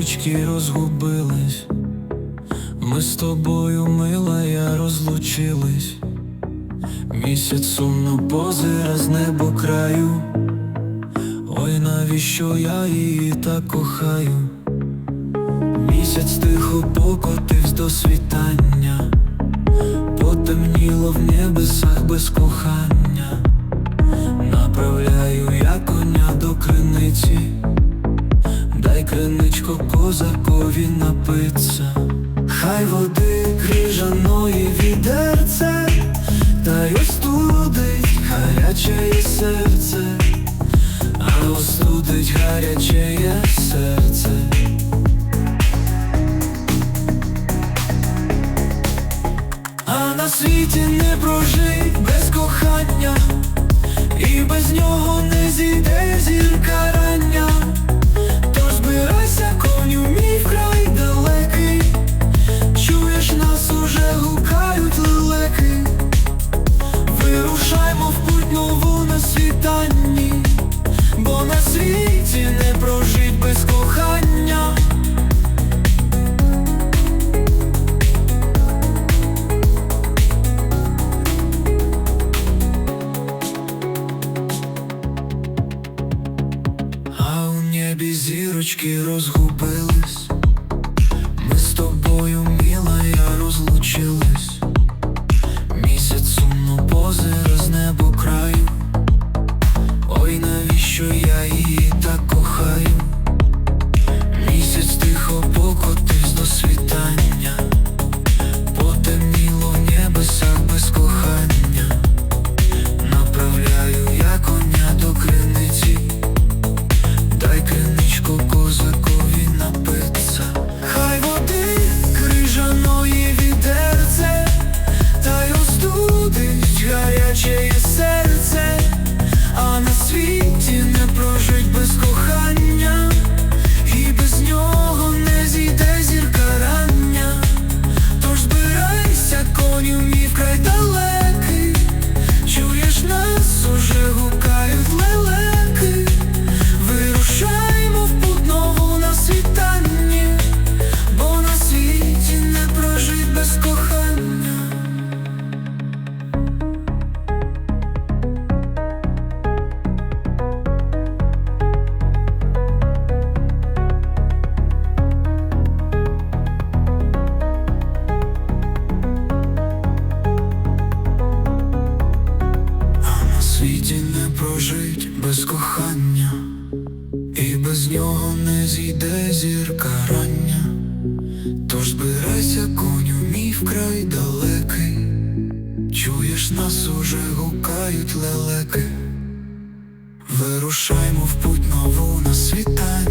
зірочки розгубились. Ми з тобою, мила, я розлучились. Місяць сумно позира з небо краю. Ой, навіщо я її так кохаю? Місяць тихо покотивсь до світання, потемніло в небесах без кохання. Направляю я коня до криниці, криничко козакові напиться, хай води крижаної відерце, та й остудить гаряче серце, а остудить гаряче серце. А на світі не прожить без кохання, і без нього не зійде зірка рання. Небі зірочки розгубились. Ми з тобою, мила, я розлучились. Місяць сумно позира з небо краю. Ой, навіщо я її так кохаю? Місяць тихо покотивсь до світання. Кохання, і без нього не зійде зірка рання. Тож збирайся, коню, мій вкрай далекий. Чуєш, нас уже гукають лелеки. Вирушаймо в путь нову на світанні,